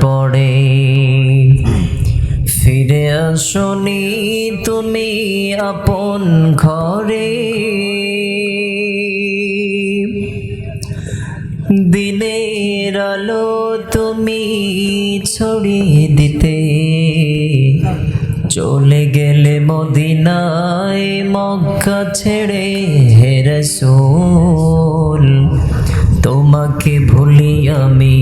পড়ে। ফিরে আসনি তুমি আপন ঘরে। দিনের আলো তুমি ছড়িয়ে দিতে। চলে গেলে মদিনায় মক্কা ছেড়ে হেরসোল তোমাকে ভুলি আমি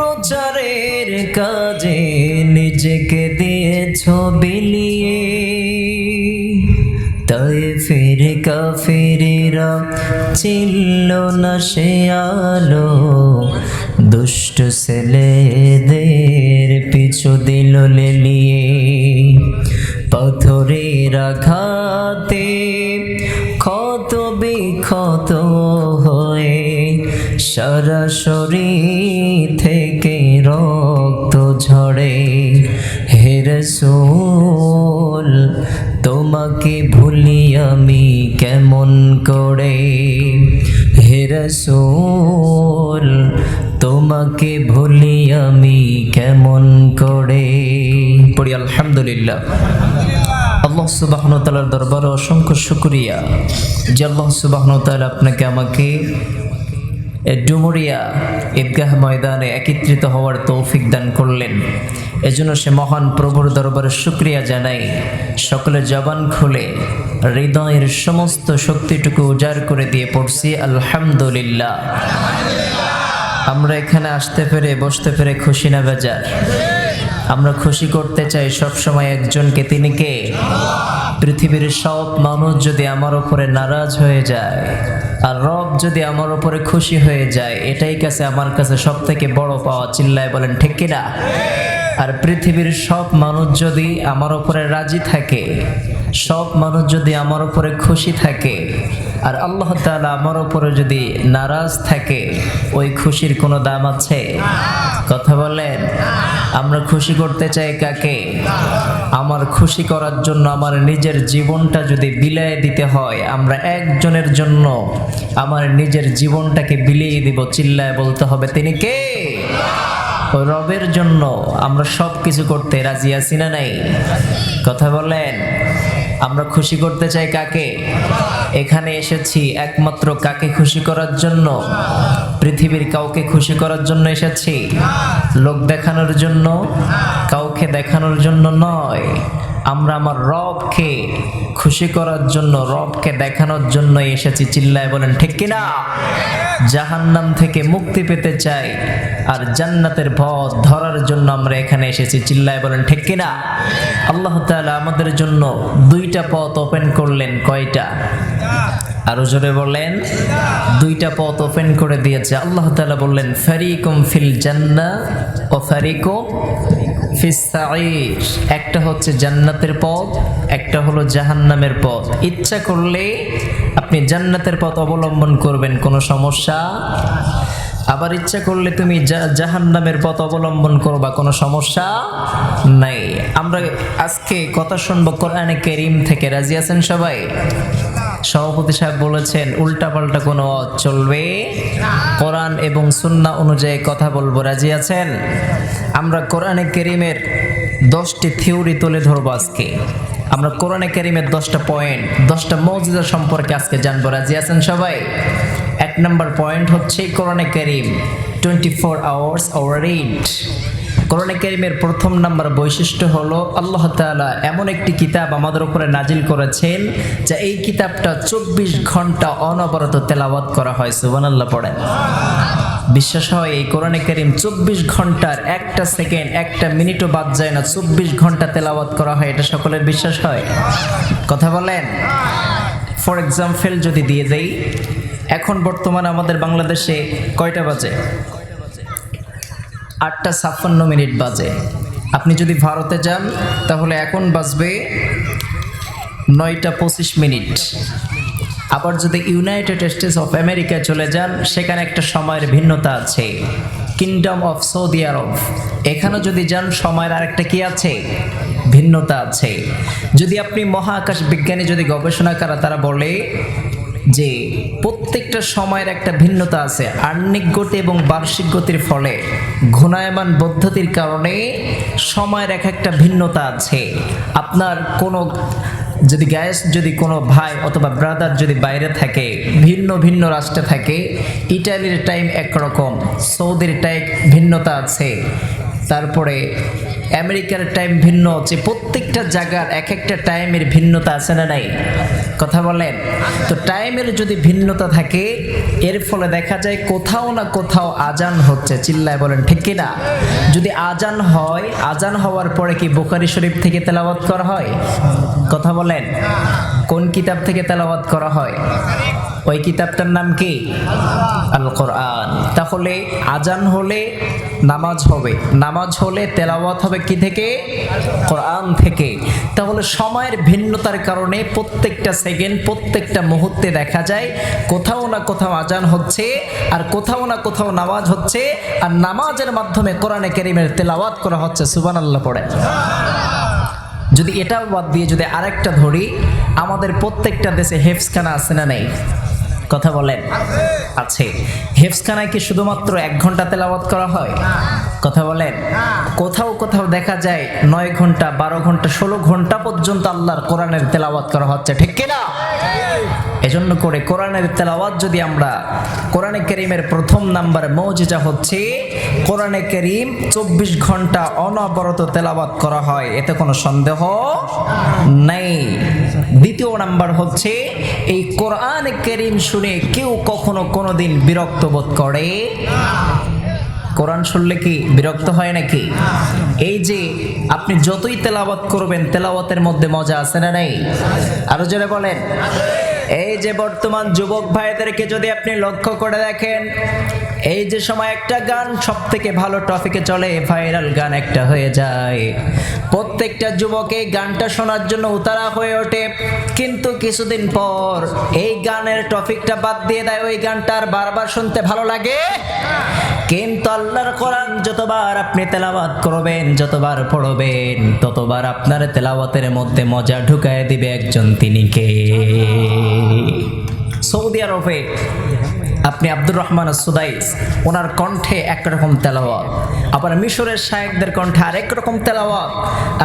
কাজে নিজেকে দিয়েছ বিলিয়ে। তাই ফিরে কাফিরেরা চিল্ল না সে আলো। দুষ্ট ছেলেদের পিছু দিল লেলিয়ে। পাথরের আঘাতে ক্ষত বিক্ষত হয়ে সরাসরি থেকে রক্ত ঝরে হেরসোল তোমাকে ভুলি আমি কেমন করে? হেরসোল তোমাকে ভুলি আমি কেমন করে? পড়ি, আলহামদুলিল্লাহ। আল্লাহ সুবাহন তালার দরবারে অসংখ্য শুক্রিয়া। যে আল্লাহ সুবাহন তালা আপনাকে আমাকে ডুমুরিয়া ঈদগাহ ময়দানে একত্রিত হওয়ার তৌফিক দান করলেন। এজন্য সে মহান প্রভুর দরবারে শুক্রিয়া জানাই। সকলে জবান খুলে হৃদয়ের সমস্ত শক্তিটুকু উজাড় করে দিয়ে পড়ছি, আলহামদুলিল্লাহ। আমরা এখানে আসতে পেরে, বসতে পেরে খুশি না, বেজার। আমরা খুশি করতে চাই সব সময় একজনকে। তিনি কে? পৃথিবীর সব মানুষ যদি আমার উপরে নারাজ হয়ে যায়, আর রব যদি আমার উপরে খুশি হয়ে যায়, এটাই কাছে আমার কাছে সব থেকে বড় পাওয়া চিল্লায় বলেন, ঠিক কিনা আর পৃথিবীর সব মানুষ যদি আমার উপরে রাজি থাকে, সব মানুষ যদি আমার উপরে খুশি থাকে, আর আল্লাহ তাআলা আমার উপরে যদি নারাজ থাকে, ওই খুশির কোনো দাম আছে? কথা বলেন। আমরা খুশি করতে চাই কাকে? আমার খুশি করার জন্য আমার নিজের জীবনটা যদি বিলায় দিতে হয়, আমরা একজনের জন্য আমার নিজের জীবনটাকে বিলিয়ে দিব, চিল্লায় বলতে হবে, তিনি কে? রবের জন্য আমরা সব কিছু করতে রাজি আছি না নাই? কথা বলেন। আমরা খুশি করতে চাই কাকে? এখানে এসেছি একমাত্র কাকে খুশি করার জন্য? পৃথিবীর কাউকে খুশি করার জন্য এসেছি? লোক দেখানোর জন্য? কাউকে দেখানোর জন্য নয়। আমরা আমার রবকে খুশি করার জন্য, রবকে দেখানোর জন্য এসেছি। চিল্লায় বলেন, ঠিক কিনা? জাহান্নাম থেকে মুক্তি পেতে চাই আর জান্নাতের পথ ধরার জন্য আমরা এখানে এসেছি। চিল্লায় বলেন, ঠিক কিনা? আল্লাহ তাআলা আমাদের জন্য দুইটা পথ ওপেন করলেন। কয়টা? আরও জোরে বললেন দুইটা পথ ওপেন করে দিয়েছে। আল্লাহ তালা বললেন, ফারিকুম ফিল জান্না ও ফারিকুম একটা হচ্ছে জান্নাতের পথ, একটা হলো জাহান্নামের পথ। ইচ্ছা করলে আপনি জান্নাতের পথ অবলম্বন করবেন, কোনো সমস্যা? আবার ইচ্ছা করলে তুমি জাহান্নামের পথ অবলম্বন করবা, কোনো সমস্যা নাই। আমরা আজকে কথা শুনব কোরআনে কেরিম থেকে। রাজি আছেন সবাই? সভাপতি সাহেব বলেছেন, উল্টাপাল্টা কোনো চলবে। কোরআন এবং সুন্না অনুযায়ী কথা বলব। রাজি আছেন? আমরা কোরআনে কেরিমের দশটি থিওরি তুলে ধরবো আজকে। আমরা কোরআনে কেরিমের দশটা পয়েন্ট, দশটা মৌজিদা সম্পর্কে আজকে জানব। রাজি আছেন সবাই? এক নম্বর পয়েন্ট হচ্ছে, কোরআনে Karim twenty four hours hour eight কোরআনে করিমের প্রথম নাম্বার বৈশিষ্ট্য হলো, আল্লাহ তাআলা এমন একটি কিতাব আমাদের উপরে নাজিল করেছেন, যে এই কিতাবটা চব্বিশ ঘণ্টা অনবরত তেলাওয়াত করা হয় সুবান আল্লাহ পড়েন। বিশ্বাস হয় এই কোরআনে করিম চব্বিশ ঘণ্টার একটা সেকেন্ড, একটা মিনিটও বাদ যায় না, চব্বিশ ঘণ্টা তেলাওয়াত করা হয়, এটা সকলের বিশ্বাস হয়। কথা বলেন? ফর এক্সাম্পল যদি দিয়ে দেই, এখন বর্তমানে আমাদের বাংলাদেশে কয়টা বাজে? আটটা ছাপ্পান্ন মিনিট বাজে। আপনি যদি ভারতে যান, তাহলে এখন বাজবে নয়টা পঁচিশ মিনিট। আবার যদি ইউনাইটেড স্টেটস অফ আমেরিকায় চলে যান, সেখানে একটা সময়ের ভিন্নতা আছে। Kingdom of Saudi Arab. এখানে যদি যান, সময়ের আরেকটা কি আছে? ভিন্নতা আছে। যদি আপনি মহাকাশ বিজ্ঞানী, যদি গবেষণা করা তারা বলে যে প্রত্যেকটা সময়ের একটা ভিন্নতা আছে, আর্নিক গতি এবং বার্ষিক গতির ফলে ঘূর্ণায়মান পদ্ধতির কারণে সময়ের এক একটা ভিন্নতা আছে। আপনার কোনো, যদি গ্যাস, যদি কোনো ভাই অথবা ব্রাদার যদি বাইরে থাকে, ভিন্ন ভিন্ন রাষ্ট্রে থাকে, ইটালির টাইম একরকম, সৌদির টাইম ভিন্নতা আছে। তারপরে আমেরিকার টাইম ভিন্ন হচ্ছে প্রত্যেকটা জায়গার এক একটা টাইমের ভিন্নতা আছে না নাই? কথা বলেন। তো টাইমের যদি ভিন্নতা থাকে, এর ফলে দেখা যায় কোথাও না কোথাও আজান হচ্ছে। চিল্লায় বলেন, ঠিক কিনা? যদি আজান হয়, আজান হওয়ার পরে কি বোকারি শরীফ থেকে তেলাওয়াত করা হয়? কথা বলেন। কোন কিতাব থেকে তেলাওয়াত করা হয়? ওই কিতাবটার নাম কি? আল কোরআন তাহলে আজান হলে নামাজ হবে। নামাজ হলে তেলাওয়াত হবে কি থেকে? কোরআন থেকে। তাহলে সময়ের ভিন্নতার কারণে প্রত্যেকটা সেকেন্ড, প্রত্যেকটা মুহূর্তে দেখা যায় কোথাও না কোথাও আজান হচ্ছে আর কোথাও না কোথাও নামাজ হচ্ছে আর নামাজের মাধ্যমে কোরআনে কেরিমের তেলাওয়াত করা হচ্ছে। সুবান আল্লাহ পড়ে যদি এটাও বাদ দিয়ে যদি আরেকটা ধরি, আমাদের প্রত্যেকটা দেশে হেফসখানা আছে না নেই? কথা বলেন। আছে। হেফসখানায় কি শুধুমাত্র এক ঘণ্টা তেলাওয়াত করা হয়? কথা বলেন। কোথাও কোথাও দেখা যায় নয় ঘণ্টা, বারো ঘণ্টা, ষোলো ঘণ্টা পর্যন্ত আল্লাহর কোরআনের তেলাওয়াত করা হচ্ছে। ঠিক কিনা? এজন্য করে কোরআনের তেলাওয়াত যদি আমরা কোরআনে করিমের প্রথম নাম্বার মৌজিজা হচ্ছে, কোরআনে করিম চব্বিশ ঘণ্টা অনবরত তেলাওয়াত করা হয়, এতে কোনো সন্দেহ নেই। দ্বিতীয় নাম্বার হচ্ছে, এই কোরআন করিম শুনে কেউ কখনো কোনোদিন বিরক্ত বোধ করে। কোরআন শুনলে কি বিরক্ত হয় নাকি? এই যে আপনি যতই তেলাওয়াত করবেন, তেলাওয়াতের মধ্যে মজা আছে না নাই? আরও জোরে বলেন। এই যে বর্তমান যুবক ভাইদেরকে যদি আপনি লক্ষ্য করে দেখেন, এই যে সময় একটা গান সব থেকে ভালো টপিকে চলে, ভাইরাল গান একটা হয়ে যায়। প্রত্যেকটা যুবক গানটা শোনার জন্য উতারা হয়ে ওঠে, কিন্তু কিছুদিন পর এই গানের টপিকটা বাদ দিয়ে দেয়, ওই গানটা আর বারবার শুনতে ভালো লাগে? কিন্তু আল্লাহর কোরআন যতবার আপনি তেলাওয়াত করবেন, যতবার পড়বেন, ততবার আপনার তেলাওয়াতের মধ্যে মজা ঢুকায় দিবে একজন তিনি কে? সৌদি আরবে আপনি আব্দুর রহমান সুদাইস, ওনার কণ্ঠে একরকম তেলাওয়াত। আবার মিশরের শায়েকদের কণ্ঠে আরেক রকম তেলাওয়াত।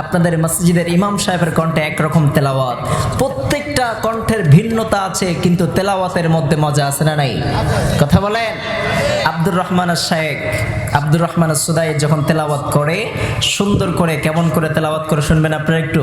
আপনাদের মসজিদের ইমাম সাহেবের কণ্ঠে একরকম তেলাওয়াত। প্রত্যেকটা কণ্ঠের ভিন্নতা আছে, কিন্তু তেলাওয়াতের মধ্যে মজা আছে না নাই? কথা বলেন। আব্দুর রহমান শায়েক, আব্দুর রহমান সুদাই যখন তেলাওয়াত করে, সুন্দর করে, কেমন করে তেলাওয়াত করে শুনবেন আপনারা একটু?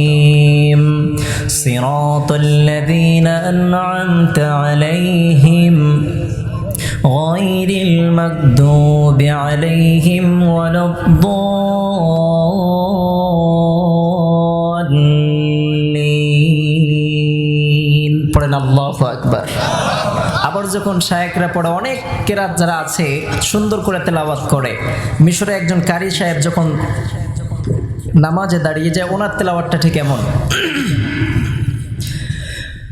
صراط الذين أنعمت عليهم غير المكذوب عليهم ولا الضالين পড়েন আল্লাহ আকবার আবার যখন শায়েকরা পড়ে অনেক কেরাত যারা আছে সুন্দর করে তেলাওয়াত করে মিশরে একজন কারি সাহেব যখন নামাজে দাঁড়িয়ে যায় ওনার তেলাওয়াতটা ঠিক এমন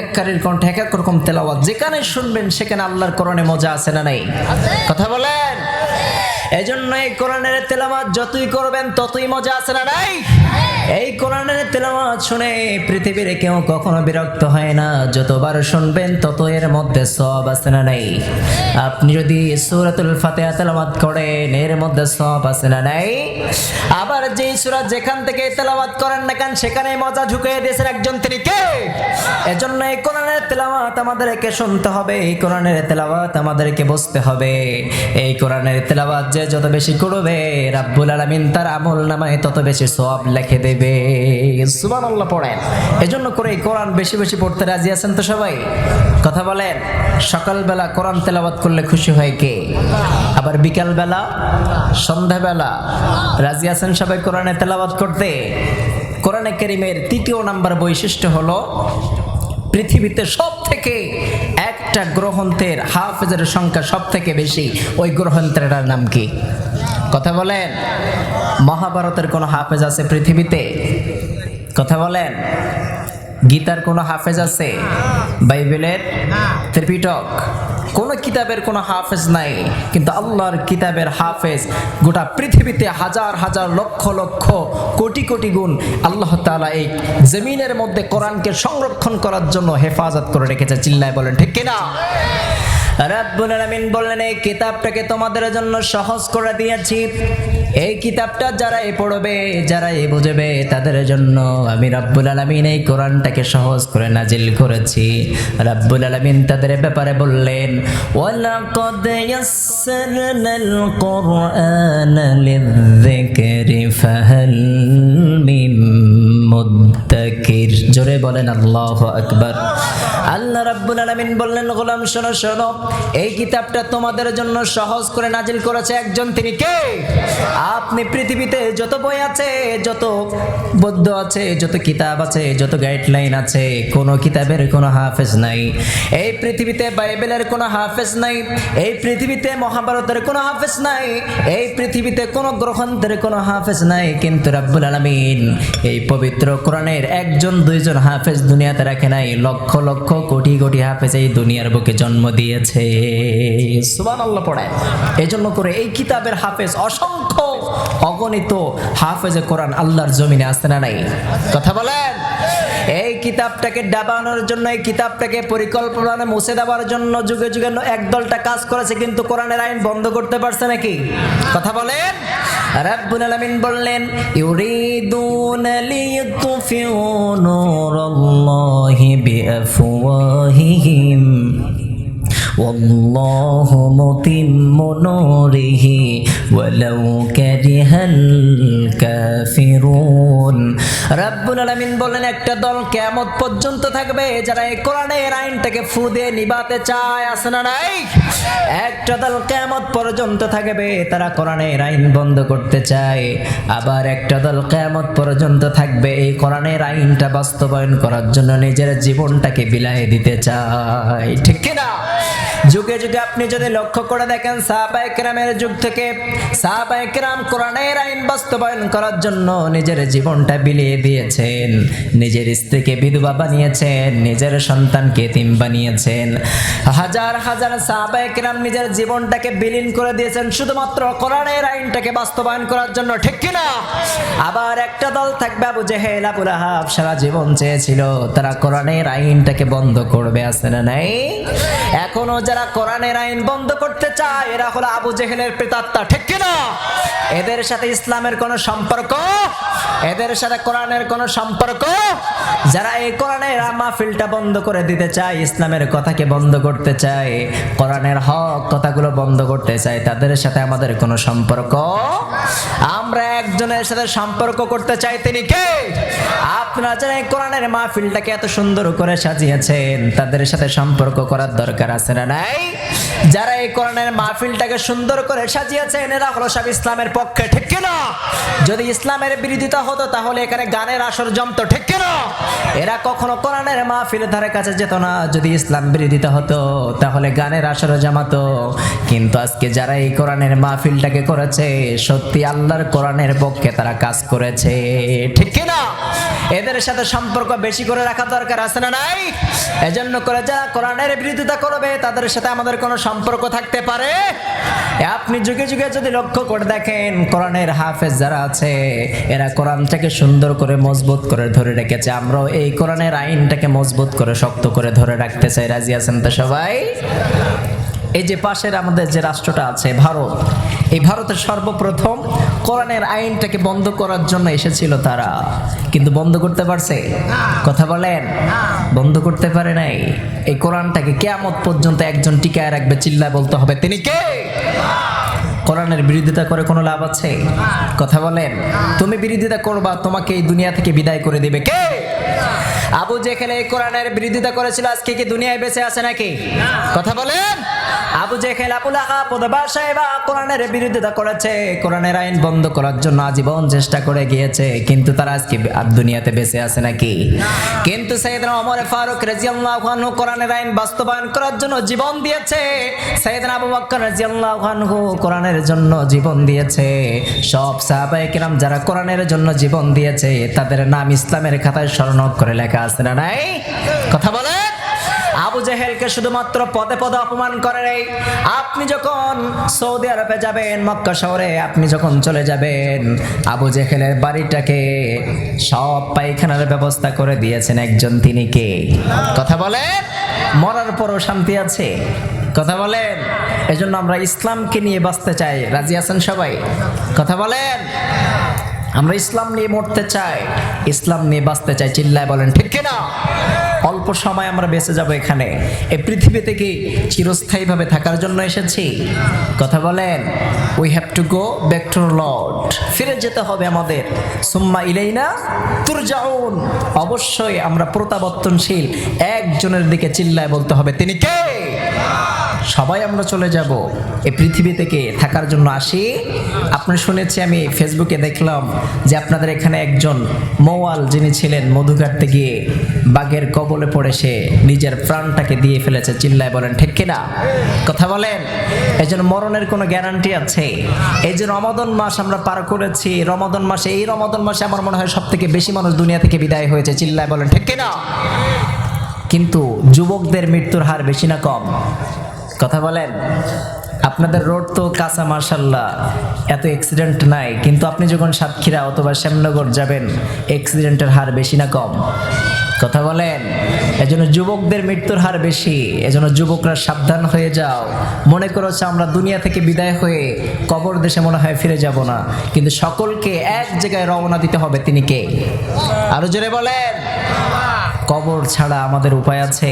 এক এক কারের কণ্ঠে এক এক রকম তেলাওয়াত। যেখানে শুনবেন সেখানে আল্লাহর কোরআনে মজা আছে না নাই? কথা বলেন? এজন্য জন্য এই কোরআনের তেলাওয়াত যতই করবেন ততই মজা আছে না নাই? এই কোরআনের তেলাওয়াত শুনে পৃথিবীর কেউ কখনো বিরক্ত হয় না। যতবার শুনবেন তত এর মধ্যে সব আছে না নাই? আপনি যদি সূরাতুল ফাতিহা তেলাওয়াত করেন, এর মধ্যে সব আছে না নাই? আবার যেই সূরা যেখান থেকে তেলাওয়াত করেন না কেন, সেখানে মজা ঢুকিয়ে দিয়েছেন একজন তিনি কে? এজন্য এই কোরআনের তেলাওয়াত আমাদেরকে শুনতে হবে, এই কোরআনের তেলাওয়াত আমাদেরকে বুঝতে হবে। এই কোরআনের তেলাওয়াত যে যত বেশি করবে, রাব্বুল আলামিন তার আমল নামায় তত বেশি সওয়াব লিখে দেবে সুবহানাল্লাহ পড়েন। এজন্য করে কোরআন বেশি বেশি পড়তে রাজি আছেন তো সবাই? কথা বলেন, সকালবেলা কোরআন তেলাওয়াত করলে খুশি হয় কে? আবার বিকালবেলা, সন্ধ্যাবেলা, রাজি আছেন সবাই কোরআনে তেলাওয়াত করতে? কোরআনে কারীমের তৃতীয় নাম্বার বৈশিষ্ট্য হলো, পৃথিবীতে সব থেকে একটা গ্রন্থের হাফেজের সংখ্যা সব থেকে বেশি। ওই গ্রন্থের নাম কি? কথা বলেন, মহাভারতের কোনো হাফেজ আছে পৃথিবীতে? কথা বলেন, গীতার কোনো হাফেজ আছে? বাইবেলের ত্রিপিটক? কোনো কিতাবের কোনো হাফেজ নাই, কিন্তু আল্লাহর কিতাবের হাফেজ গোটা পৃথিবীতে হাজার হাজার লক্ষ লক্ষ কোটি কোটি গুণ আল্লাহ তালা এই জমিনের মধ্যে কোরআনকে সংরক্ষণ করার জন্য হেফাজত করে রেখেছে। চিল্লায় বলেন, ঠিক কিনা? রাব্বুল আলামিন বললেন, এই কিতাবটাকে তোমাদের জন্য সহজ করে দিয়েছি। এই কিতাবটা যারা এ পড়বে, যারা এ বুঝবে, তাদের জন্য আমি রাব্বুল আলামিন এই কোরআনটাকে সহজ করে নাজিল করেছি। রাব্বুল আলামিন তাদের ব্যাপারে বললেন, ওয়ালাকাদ ইয়াসসারনাল কুরআনা লিযিকরি ফাহাল মিন মুদ্দাকির। জোরে বলেন, আল্লাহু আকবার। আল্লাহ রাব্বুল আলামিন বললেন, গোলাম, শোনো শোনো। এই কিতাবটা তোমাদের জন্য সহজ করে নাজিল করেছে একজন তিনি কে? আপনি পৃথিবীতে যত বই আছে, যত বৌদ্ধ আছে, যত কিতাব আছে, যত গাইডলাইন আছে, কোনো কিতাবের কোনো হাফেজ নাই। এই পৃথিবীতে বাইবেলের কোনো হাফেজ নাই, এই পৃথিবীতে মহাভারতের কোনো হাফেজ নাই, এই পৃথিবীতে কোনো গ্রন্থের কোনো হাফেজ নাই। কিন্তু রাব্বুল আলামিন এই পবিত্র কোরআনের একজন, দুইজন হাফেজ দুনিয়াতে রাখে নাই। লক্ষ লক্ষ কোটি কোটি হাফেজ এই দুনিয়ার বুকে জন্ম দিয়েছে। সুবান আল্লাহ পড়ায় এই জন্য করে এই কিতাবের হাফেজ অসংখ্য অগণিত হাফেজে কোরআন আল্লাহর জমিনে আসতে না নাই? কথা বলেন। এই কিতাবটাকে ডাবানোর জন্য, এই কিতাবটাকে পরিকল্পনা মুছে দেওয়ার জন্য যুগে যুগে একদলটা কাজ করেছে, কিন্তু কোরআনের আইন বন্ধ করতে পারছে নাকি? কথা বলেন। রাব্বুল আলামিন বললেন, ইউরিদুন লিয়ুতফিউ নূরাল্লাহি বিআফওয়াহিহিম। والله متم نوره ولو كره الكافرون রাব্বুল আলামিন বলেন একটা দল কিয়ামত পর্যন্ত থাকবে যারা এই কোরআনের আইনটাকে ফু দিয়ে নিবাতে চায় আছে না নাই একটা দল কিয়ামত পর্যন্ত থাকবে তারা কোরআনের আইন বন্ধ করতে চায় আবার একটা দল কিয়ামত পর্যন্ত থাকবে এই কোরআনের আইনটা বাস্তবায়ন করার জন্য নিজের জীবনটাকে বিলায় দিতে চায় ঠিক কিনা যুগে যুগে আপনি যদি লক্ষ্য করে দেখেন সাহাবাই কেরামের যুগ থেকে সাহাবাই কেরাম কোরআনের আইন বাস্তবায়ন করার জন্য নিজের জীবনটা বিলিয়ে দিয়েছেন। নিজের স্ত্রীকে বিধবা বানিয়েছেন, নিজের সন্তানকে তিম বানিয়েছেন। হাজার হাজার সাহাবাই কেরাম নিজের জীবনটাকে বিলীন করে দিয়েছেন, শুধুমাত্র কোরআনের আইনটাকে বাস্তবায়ন করার জন্য, ঠিক কিনা আবার একটা দল থাকবে, আবু জেহেল, আবুল আহাব, সারা জীবন চেয়েছিল, তারা কোরআনের আইনটাকে বন্ধ করবে, আছে না নাই? এখনও যারা কোরআনের আইন বন্ধ করতে চায়, এরা হলো আবু জেহেলের প্রেতাত্মা ঠিক কিনা? এদের সাথে ইসলামের কোনো সম্পর্ক? এদের সাথে কোরআনের কোনো সম্পর্ক? যারা এই কোরআনের মাহফিলটা বন্ধ করে দিতে চায়, ইসলামের কথাকে বন্ধ করতে চায়, কোরআনের হক কথাগুলো বন্ধ করতে চায়, তাদের সাথে আমাদের কোনো সম্পর্ক? একজনের সাথে সম্পর্ক করতে চাই, তিনি কে? আপনারা যারা এই কোরআনের মাহফিলটাকে এত সুন্দর করে সাজিয়েছেন, তাদের সাথে সম্পর্ক করার দরকার আছে না নাই? যারা এই কোরআনের মাহফিলটাকে সুন্দর করে সাজিয়েছেন, এরা হলো সব ইসলামের পক্ষে, ঠিক কিনা যদি ইসলামের বিরোধিতা হতো, তাহলে এখানে গানের আসর জমতো, ঠিক কিনা এরা কখনো কোরআনের মাহফিলের ধারে কাছে যেত না। যদি ইসলাম বিরোধিতা হতো, তাহলে গানের আসর জমাতো। কিন্তু আজকে যারা এই কোরআনের মাহফিলটাকে করেছে, সত্যি আল্লাহর কোরআনের পক্ষে তারা কাজ করেছে। ঠিক কিনা? এদের সাথে সম্পর্ক বেশি করে রাখা দরকার আছে না নাই? এজন্য করে যারা কোরআনের বিরোধিতা করবে, তাদের সাথে আমাদের কোনো সম্পর্ক থাকতে পারে? আপনি যুগে যুগে যদি লক্ষ্য করে দেখেন, কোরআনের হাফেজ যারা আছে, এরা কোরআনটাকে সুন্দর করে মজবুত করে ধরে রেখেছে। আমরাও এই কোরআনের আইনটাকে মজবুত করে, শক্ত করে ধরে রাখতে চাই। রাজি আছেন তো সবাই? এই যে পাশের আমাদের যে রাষ্ট্রটা আছে, ভারত, এই ভারতের সর্বপ্রথম কোরআনের আইনটাকে বন্ধ করার জন্য এসেছিল তারা। কিন্তু বন্ধ করতে পারছে? কথা বলেন। বন্ধ করতে পারে নাই। এই কোরআনটাকে কেয়ামত পর্যন্ত একজন টিকায় রাখবে, চিল্লায় বলতে হবে, তিনি কে? কোরআনের বিরোধিতা করে কোনো লাভ আছে? কথা বলেন। তুমি বিরোধিতা করবা, তোমাকে এই দুনিয়া থেকে বিদায় করে দিবে। কে? আবু জেখেল এই কোরআনের বিরোধিতা করেছিল, আজকে কি দুনিয়ায় বেঁচে আছে নাকি? কথা বলেন। আবু জেখেল আবুল আহাব উদবা সাহেবা কোরআনের বিরোধিতা করেছে, কোরআনের আইন বন্ধ করার জন্য আজীবন চেষ্টা করে গিয়েছে, কিন্তু তারা আজকে দুনিয়াতে বেঁচে আছে নাকি? কিন্তু সাইয়েদনা ওমর ফারুক রাদিয়াল্লাহু আনহু কোরআনের আইন বাস্তবায়ন করার জন্য জীবন দিয়েছে। সাইয়েদনা আবু বকর রাদিয়াল্লাহু আনহু কোরআনের জন্য জীবন দিয়েছে। সব সাহাবায়ে কিরাম যারা কোরআনের জন্য জীবন দিয়েছে, তাদের নাম ইসলামের খাতায় স্মরণ করে লেখা আছে না নাই? কথা বলে আবু জেহেলকে শুধুমাত্র পদে পদে অপমান করে নেই। আপনি যখন সৌদি আরবে যাবেন, মক্কা শহরে আপনি যখন চলে যাবেন, আবু জেহেলের বাড়িটাকে সব পায়খানার ব্যবস্থা করে দিয়েছেন একজন তিনি কে? কথা বলেন। মরার পরও শান্তি আছে? কথা বলেন। এজন্য আমরা ইসলামকে নিয়ে বাঁচতে চাই। রাজি আছেন সবাই? কথা বলেন। আমরা ইসলাম নিয়ে মরতে চাই, ইসলাম নিয়ে বাঁচতে চাই, চিল্লায় বলেন, ঠিক কিনা? অল্প সময় আমরা বেঁচে যাব এখানে। এই পৃথিবী থেকে চিরস্থায়ীভাবে থাকার জন্য এসেছি? কথা বলেন we have to go back to lord ফিরে যেতে হবে আমাদের। সুম্মা ইলেইনা তুরজাউন। অবশ্যই আমরা প্রতাবর্তনশীল একজনের দিকে চিল্লায় বলতে হবে, তিনি কে? সবাই আমরা চলে যাব। এই পৃথিবী থেকে থাকার জন্য আসি। আপনি শুনেছি, আমি ফেসবুকে দেখলাম যে আপনাদের এখানে একজন মৌয়াল যিনি ছিলেন, মধু কাটতে গিয়ে বাঘের কবলে পড়ে সে নিজের প্রাণটাকে দিয়ে ফেলেছে, চিল্লায় বলেন, ঠিক কিনা? কথা বলেন এই জন্য মরণের কোনো গ্যারান্টি আছে? এই যে রমাদন মাস আমরা পার করেছি, রমাদন মাসে, এই রমাদন মাসে আমার মনে হয় সব থেকে বেশি মানুষ দুনিয়া থেকে বিদায় হয়েছে, চিল্লায় বলেন, ঠিক কিনা? কিন্তু যুবকদের মৃত্যুর হার বেশি না কম। কথা বলেন, আপনাদের রোড তো কাঁচা মার্শাল্লাহ এত অ্যাক্সিডেন্ট নাই, কিন্তু আপনি যখন সাতক্ষীরা অথবা শ্যামনগর যাবেন অ্যাক্সিডেন্টের হার বেশি না কম? কথা বলেন, এজন্য যুবকদের মৃত্যুর হার বেশি, এজন্য যুবকরা সাবধান হয়ে যাও। মনে করেছে আমরা দুনিয়া থেকে বিদায় হয়ে কবর দেশে মনে হয় ফিরে যাব না, কিন্তু সকলকে এক জায়গায় রওনা দিতে হবে, তিনি কে? আরও জোরে বলেন। কবর ছাড়া আমাদের উপায় আছে?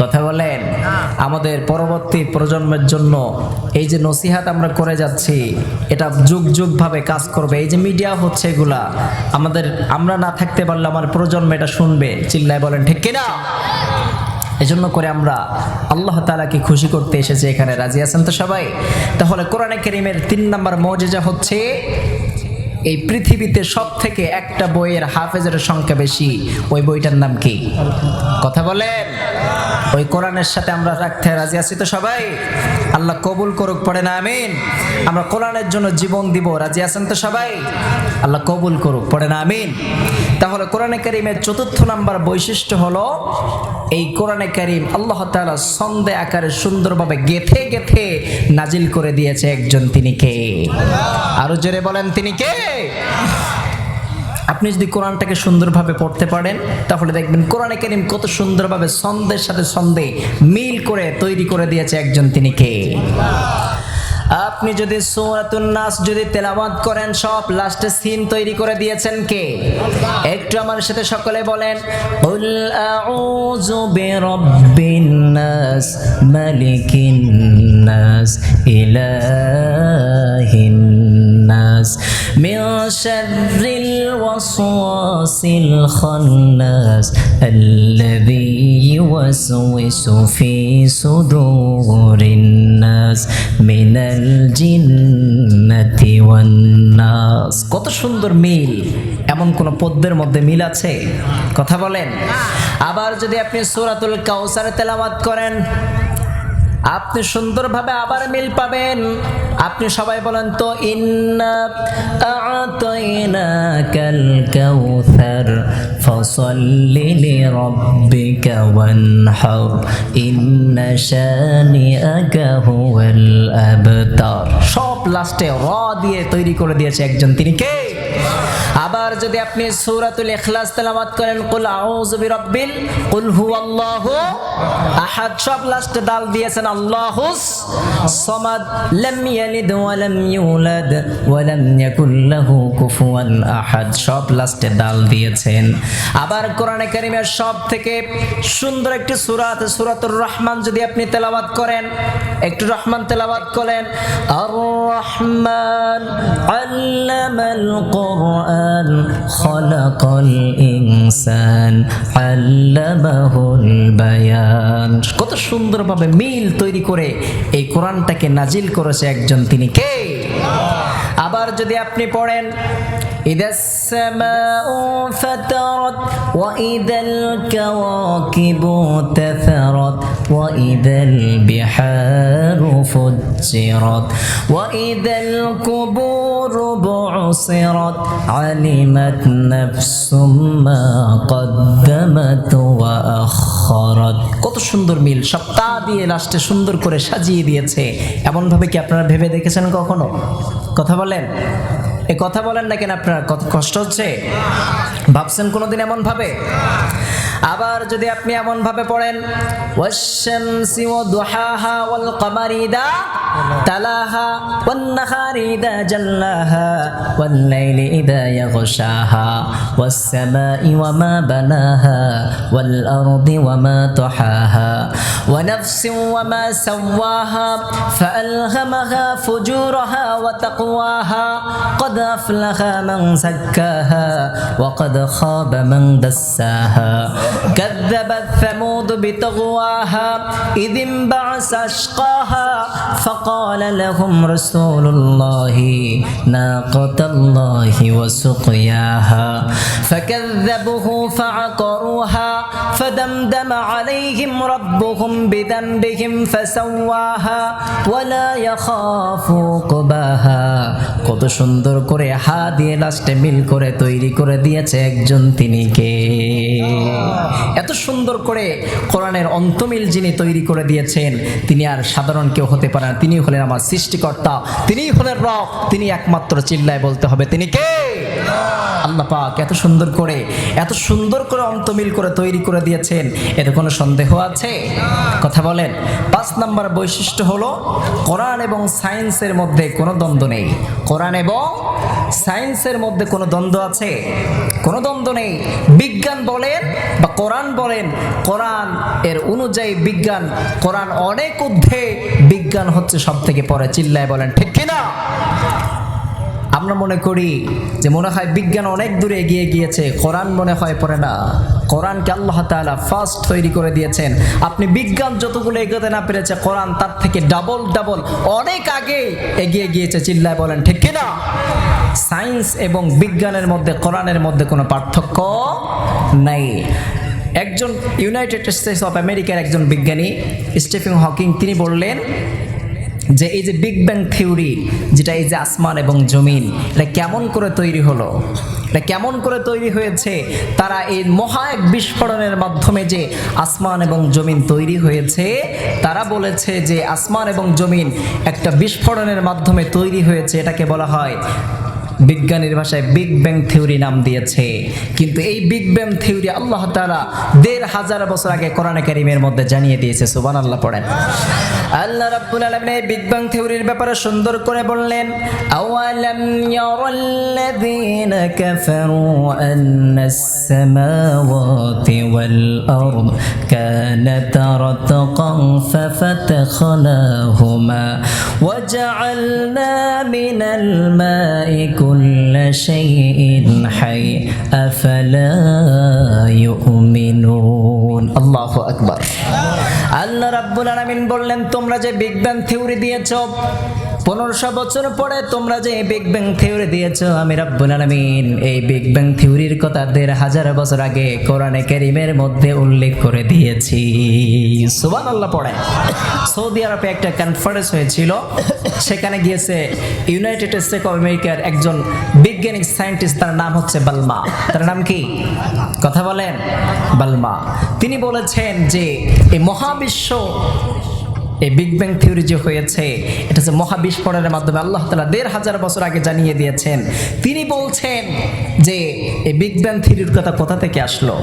কথা বলেন? আমাদের পরবর্তী প্রজন্মের জন্য এই যে নসিহাত আমরা করে যাচ্ছি, এটা যুগ যুগ ভাবে কাজ করবে। এই যে মিডিয়া হচ্ছে এগুলা, আমাদের, আমরা না থাকতে পারলে আমার প্রজন্ম এটা শুনবে, চিল্লায় বলেন, ঠিক কিনা? এজন্য করে আমরা আল্লাহ তালাকে খুশি করতে এসেছি এখানে। রাজি আছেন তো সবাই? তাহলে কোরআনে কেরিমের তিন নম্বর মজেজা হচ্ছে এই পৃথিবীতে সব থেকে একটা বইয়ের হাফেজের সংখ্যা বেশি। ওই বইটার নাম কি? কথা বলেন। ওই কোরআনের সাথে আমরা রাখতে রাজি আছি তো সবাই? আল্লাহ কবুল করুক, পড়ে না, আমিন। আমরা কোরআনের জন্য জীবন দিব, রাজি আছেন তো সবাই? আল্লাহ কবুল করুক, পড়ে না, আমিন। তাহলে কোরআনে কারিমের চতুর্থ নাম্বার বৈশিষ্ট্য হলো, এই কোরআনে কারিম আল্লাহ তাআলা ছন্দে আকারে সুন্দরভাবে গেথে গেথে নাজিল করে দিয়েছে একজন তিনি কে? আরও জোরে বলেন তিনি কে? আপনি যদি কোরআনটাকে সুন্দরভাবে পড়তে পারেন, তাহলে দেখবেন কোরআনে কারিম কত সুন্দরভাবে ছন্দের সাথে ছন্দে মিল করে তৈরি করে দিয়েছে একজন তিনি কে? আপনি যদি সুরাতুন নাস যদি তেলাওয়াত করেন, সব লাস্টে সিন তৈরি করে দিয়েছেন কে? একটু আমার সাথে সকলে বলেন, উল আউযু বিরাব্বিন নাস, মালিকিন নাস, ইলাহিন নাস। মিন শাররিল ওয়াসওয়াসিল খান্নাস الذي يوسوس في صدور الناس من الجنة والناس কত সুন্দর মিল এমন কোন পদ্যের মধ্যে মিল আছে কথা বলেন আবার যদি আপনি সূরাতুল কাউসার তেলাওয়াত করেন আপনি সুন্দরভাবে আবার মিল পাবেন। আপনি সবাই বলেন তো সব লাস্টে র দিয়ে তৈরি করে দিয়েছে একজন। তিনি কে? আবার যদি আপনি সূরাতুল ইখলাস তেলাওয়াত করেন, কুল বিরাব্বিল কুল হুয়াল্লাহু আহাদ সব দাল দিয়েছেন লাম ইয়ালিদ ওয়া লাম ইউলাদ ওয়া লাম ইয়াকুল লাহু কুফুয়ান আহাদ সব লাস্টে দাল দিয়েছেন। আবার কোরআনে কারিমের সব থেকে সুন্দর একটি সূরা আছে, সূরাতুর রহমান, যদি আপনি তেলাওয়াত করেন, একটু রহমান তেলাওয়াত করেন, আর রহমান আল্লামাল কোরআন খলাকাল ইনসান, আল্লামাহুল বায়ান। কত সুন্দরভাবে মিল তৈরি করে এই কোরআনটাকে নাজিল করেছে একজন তিনি কে? আবার যদি আপনি পড়েন إذا السماء فطرت وإذا الكواكب تثرت وإذا البحار فجرت وإذا القبور بعصرت علمت نفس ما قدمت وأخرت কত সুন্দর মিল সপ্তাহ দিয়ে লাস্টে সুন্দর করে সাজিয়ে দিয়েছে এমনভাবে কি আপনারা ভেবে দেখেছেন কখনো কথা বলেন এ কথা বলেন না কেন আপনার কত কষ্ট হচ্ছে ভাবছেন কোনোদিন এমন ভাবে আবার যদি আপনি এমন ভাবে পড়েন ওয়াশ-শামসি ওয়া দুহাহা ওয়াল কমারি ইদা তালাহা ওয়ান নাহারি ইদা জাল্লাহা ওয়াল লাইলি ইদা ইয়াগশাহা ওয়াস সামাই ওয়া মা বানাহা ওয়াল আরদি ওয়া মা তাহাহা ওয়া নাফসিন ওয়া মা সাওয়াহা فألهمها فجورها وتقواها قد أفلح من زكاها وقد خاب من دساها. كذبت ثمود بطغواها إذ انبعث أشقاها فقال لهم رسول الله ناقة الله وسقياها. فكذبوه فعقروها فدمدم عليهم ربهم بذنبهم فسواها ولا يخاف عقباها. কত সুন্দর করে হা দিয়ে লাস্টে মিল করে তৈরি করে দিয়েছে একজন তিনি কে? এত সুন্দর করে কোরআনের অন্তমিল যিনি তৈরি করে দিয়েছেন, তিনি আর সাধারণ কেউ হতে পারে না। তিনি হলেন আমার সৃষ্টিকর্তা, তিনিই হলেন রক তিনি একমাত্র চিল্লায় বলতে হবে। তিনি কে? আল্লাহ পাক এত সুন্দর করে, এত সুন্দর করে অন্তমিল করে তৈরি করে দিয়েছেন। এতে কোনো সন্দেহ আছে? কথা বলেন। পাঁচ নাম্বার বৈশিষ্ট্য হলো, কোরআন এবং সায়েন্সের মধ্যে কোনো দ্বন্দ্ব নেই। কোরআন এবং সায়েন্সের মধ্যে কোনো দ্বন্দ্ব আছে? কোনো দ্বন্দ্ব নেই। বিজ্ঞান বলেন বা কোরআন বলেন, কোরআন এর অনুযায়ী বিজ্ঞান, কোরআন অনেক ঊর্ধ্বে বিজ্ঞান হচ্ছে সব থেকে পরে। চিল্লায় বলেন, ঠিক কিনা? আমরা মনে করি যে মনে হয় বিজ্ঞান অনেক দূরে এগিয়ে গিয়েছে, কোরআন মনে হয় পড়ে না। কোরআনকে আল্লাহ তাআলা ফার্স্ট তৈরি করে দিয়েছেন। আপনি বিজ্ঞান যতগুলো এগোতে না পেরেছে, কোরআন তার থেকে ডাবল ডাবল অনেক আগে এগিয়ে গিয়েছে, চিল্লায় বলেন, ঠিক কিনা সায়েন্স এবং বিজ্ঞানের মধ্যে, কোরআনের মধ্যে কোনো পার্থক্য নাই। একজন ইউনাইটেড স্টেটস অফ আমেরিকার একজন বিজ্ঞানী, স্টিফেন হকিং, তিনি বললেন যে এই যে বিগ ব্যাং থিওরি যেটা এই যে আসমান এবং জমিন, এটা কেমন করে তৈরি হলো? এটা কেমন করে তৈরি হয়েছে? তারা এই মহা এক বিস্ফোরণের মাধ্যমে যে আসমান এবং জমিন তৈরি হয়েছে, তারা বলেছে যে আসমান এবং জমিন একটা বিস্ফোরণের মাধ্যমে তৈরি হয়েছে, এটাকে বলা হয় বিজ্ঞানীর ভাষায় বিগ ব্যাং থিওরি নাম দিয়েছে। কিন্তু এই বিগ ব্যাং থিওরি আল্লাহ তালা দেড় হাজার বছর আগে কোরআন কারিমের মধ্যে জানিয়ে দিয়েছে। সুবান আল্লাহ পড়েন। আল্লাহ রাব্বুল আলামিন এই বিগ ব্যাং থিওরির ব্যাপারে সুন্দর করে বললেন, আওয়ালাম ইয়ারাল্লাযীনা কাফারু আন্নাস সামাওয়াতি ওয়াল আরদ কানাতা রাতাকান ফাফাতাখনাহুমা ওয়াজআলনা মিনাল মা'i كل شيء حي أفلا يؤمنون الله أكبر আল্লাহ রাব্বুল আলামিন বললেন তোমরা যে বিগ ব্যাং থিওরি দিয়েছো পনেরোশো বছর পরে তোমরা যে বিগ ব্যাং থিওরি দিয়েছ, আমি রব্বুল এই বিগ ব্যাং থিওরির কথা দেড় হাজার বছর আগে কোরআনে কেরিমের মধ্যে উল্লেখ করে দিয়েছি। সুবান আল্লাহ পড়ে সৌদি আরবে একটা কনফারেন্স হয়েছিল, সেখানে গিয়েছে ইউনাইটেড স্টেট অফ আমেরিকার একজন বিজ্ঞানিক সায়েন্টিস্ট তার নাম হচ্ছে বালমা তার নাম কি? কথা বলেন। বালমা তিনি বলেছেন যে এই মহাবিশ্ব এই বিগ ব্যাং থিওরি যে হয়েছে, এটা যে মহাবিস্ফোরণের মাধ্যমে আল্লাহ তালা দেড় হাজার বছর আগে জানিয়ে দিয়েছেন। তিনি বলছেন যে এই বিগ ব্যাং থিওরির কথা কোথা থেকে আসলো?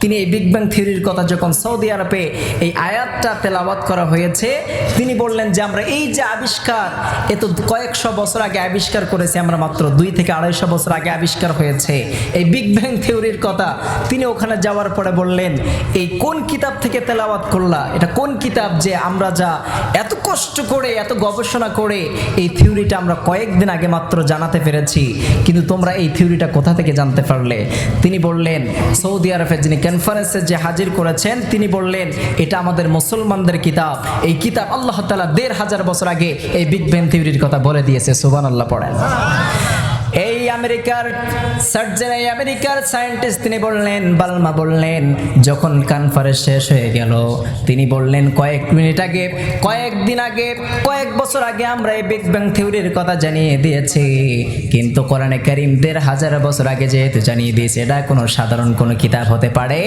তিনি এই বিগ ব্যাং থিওরির কথা যখন সৌদি আরবে এই আয়াতটা তেলাওয়াত করা হয়েছে, তিনি বললেন যে, আমরা এই যে আবিষ্কার, এ তো কয়েকশো বছর আগে আবিষ্কার করেছি, আমরা মাত্র দুই থেকে আড়াইশো বছর আগে আবিষ্কার হয়েছে। এই বিগ ব্যাং থিওরির কথা তিনি ওখানে যাওয়ার পরে বললেন, এই কোন কিতাব থেকে তেলাওয়াত করলা? এটা কোন কিতাব যে আমরা যা এত কষ্ট করে, এত গবেষণা করে, এই থিওরিটা আমরা কয়েকদিন আগে মাত্র জানাতে পেরেছি। কিন্তু তোমরা এই থিওরিটা কোথা থেকে জানতে পারলে? তিনি বললেন, সৌদি আরবে যিনি কনফারেন্সে যে হাজির করেছেন, তিনি বললেন, এটা আমাদের মুসলমানদের কিতাব। এই কিতাব আল্লাহ তালা দেড় হাজার বছর আগে এই বিগ ব্যাং থিওরির কথা বলে দিয়েছে। সুবান আল্লাহ পড়েন। আমেরিকার সার্জন এই আমেরিকার সায়েন্টিস্ট তিনি বললেন, বালমা বললেন, যখন কনফারেন্স শেষ হয়ে গেল, তিনি বললেন, কয়েক মিনিট আগে কয়েকদিন আগে, কয়েক বছর আগে আমরা এই বিগ ব্যাং থিওরির কথা জানিয়ে দিয়েছি। কিন্তু কোরআনে কারিম দেড় হাজার বছর আগে যেহেতু জানিয়ে দিয়েছে, এটা কোনো সাধারণ কোনো কিতাব হতে পারে?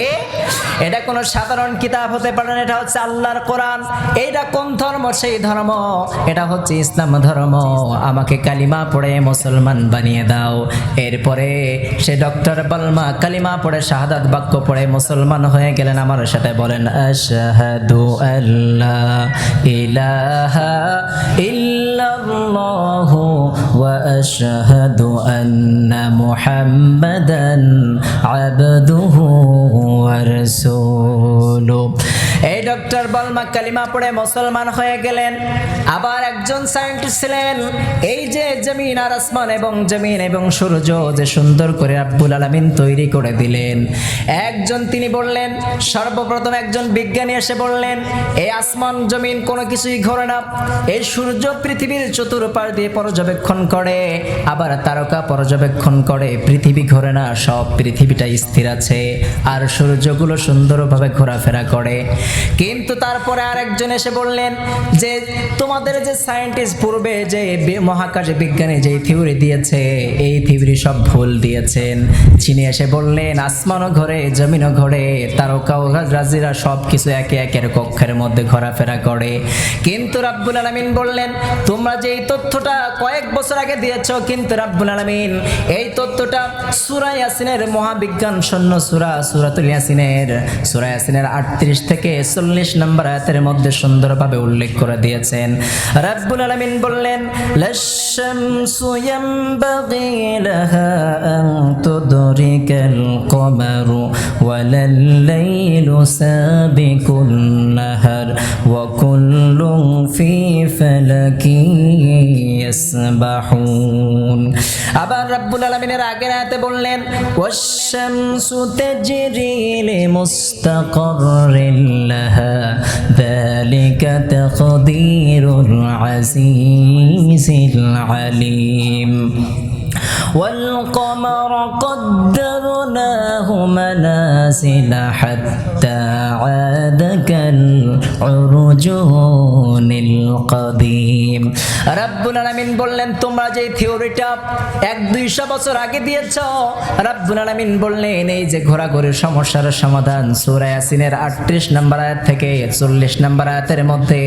এটা কোনো সাধারণ কিতাব হতে পারে না, এটা হচ্ছে আল্লাহর কোরআন। এইটা কোন ধর্ম? সেই ধর্ম। এটা হচ্ছে ইসলাম ধর্ম। আমাকে কালিমা পড়ে মুসলমান বানিয়ে দাও। এরপরে সে ডক্টর বালমা, কালিমা পড়ে, শাহাদাত বাক্য পড়ে, মুসলমান হয়ে গেলেন আমার সাথে বলেন, আশহাদু আল্লাহ ইলাহা ইল্লাল্লাহু ওয়া আশহাদু আন্না মুহাম্মাদান আবদুহু ওয়া রাসূলুহু। ডক্টর বালমা কালিমা পড়ে মুসলমান হয়ে গেলেন। আবার একজন সায়েন্টিস্ট ছিলেন। এই যে জমিন আর আসমান এবং জমিন এবং সূর্য যে সুন্দর করে আব্বুল আলামিন তৈরি করে দিলেন। একজন তিনি বললেন, সর্বপ্রথম একজন বিজ্ঞানী এসে বললেন এই আসমান, জমিন কোনো কিছুই ঘোরে না। এই সূর্য পৃথিবীর চতুর্পার দিয়ে পর্যবেক্ষণ করে, আবার তারকা পর্যবেক্ষণ করে, পৃথিবী ঘোরে না, সব পৃথিবীটা স্থির আছে। আর সূর্যগুলো সুন্দরভাবে ঘোরাফেরা করে। কিন্তু তারপরে আরেকজন এসে বললেন যে, তোমাদের যে সায়েন্টিস্ট পূর্বে যে মহাকাশ বিজ্ঞানী যে থিওরি দিয়েছে, এই থিওরি সব ভুল দিয়েছেন। চিনি এসে বললেন, আসমানও ঘরে, জমিনও ঘরে, তারকাও রাজিরা সব কিছু একে একের কক্ষের মধ্যে ঘোরাফেরা করে। কিন্তু রাব্বুল আলামিন বললেন, তোমরা যে এই তথ্যটা কয়েক বছর আগে দিয়েছ, কিন্তু রাব্বুল আলামিন, এই তথ্যটা সূরা ইয়াসিনের মহাবিজ্ঞান শূন্য সুরা, সূরাতুল ইয়াসিনের, সূরা ইয়াসিনের 38 থেকে 40 নম্বর আয়াতের মধ্যে সুন্দরভাবে উল্লেখ করে দিয়েছেন। রাব্বুল আলামিন বললেন লাশামসু ইয়ামবাগি লাহা আন তুদরিকাল কমারু ওয়ালাল লাইলু সাবিকুন নাহার ওয়া কুল্লুন ফি ফালাকি ইয়াসবাহুন। আবার রাব্বুল আলামিনের আগের আয়াতে বললেন, ওয়াশ-শামসু তাজরি লিমুস্তাকাররিন লাহা ذلك تقدير العزيز العليم. والقمر قدرناه منازل حتى عاد كالعرجون القديم রাব্বুল আলামিন বললেন তোমরা যে থিওরিটা এক দুইশো বছর আগে দিয়েছ রাব্বুল আলামিন বললেন এই যে ঘোরাঘুরির সমস্যার সমাধান সূরা ইয়াসিনের 38 নম্বর আয়াত থেকে 40 নম্বর আয়াতের মধ্যে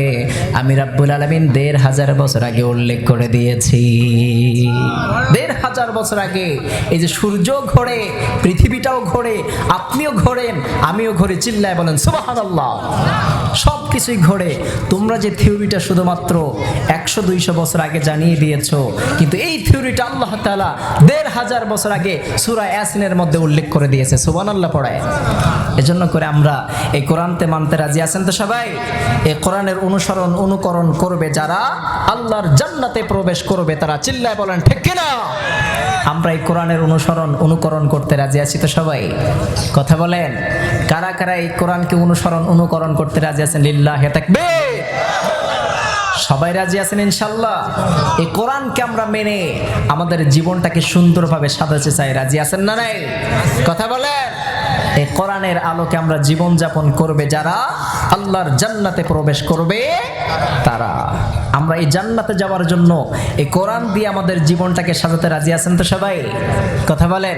আমি রাব্বুল আলামিন দেড় হাজার বছর আগে উল্লেখ করে দিয়েছি দেড় হাজার বছর আগে, এই যে সূর্য ঘোরে, পৃথিবীটাও ঘোরে, আপনিও ঘোরেন, আমিও ঘোরে, চিল্লায় বলেন, সুবহানাল্লাহ। সব কিছুই ঘোরে। তোমরা যে থিওরিটা শুধুমাত্র একশো, দুইশো বছর আগে জানিয়ে দিয়েছ, কিন্তু এই থিওরিটা আল্লাহ তালা দেড় হাজার বছর আগে সুরা এসিনের মধ্যে উল্লেখ করে দিয়েছে সুবান আল্লাহ পড়ায়। এজন্য করে আমরা এই কোরআনতে মানতে রাজি আছেন তো সবাই? এই কোরআনের অনুসরণ, অনুকরণ করবে যারা? আল্লাহর জান্নাতে প্রবেশ করবে, তারা চিল্লায় বলেন, ঠিক কিনা? আমরা এই কোরআনের অনুসরণ, অনুকরণ করতে রাজি আছি তো সবাই? কথা বলেন, কারা কারা এই কোরআনকে অনুসরণ, অনুকরণ করতে রাজি আছেন? লিল্লাহ তাকবীর। সবাই রাজি আছেন ইনশাল্লাহ এই কোরআনকে আমরা মেনে আমাদের জীবনটাকে সুন্দরভাবে সাজাতে চাই, রাজি আছেন না নাই? কথা বলেন। এই কোরআনের আলোকে আমরা জীবন যাপন করবে যারা? আল্লাহর জান্নাতে প্রবেশ করবে তারা। আমরা এই জান্নাতে যাওয়ার জন্য এই কোরআন দিয়ে আমাদের জীবনটাকে সাজাতে রাজি আছেন তো সবাই? কথা বলেন।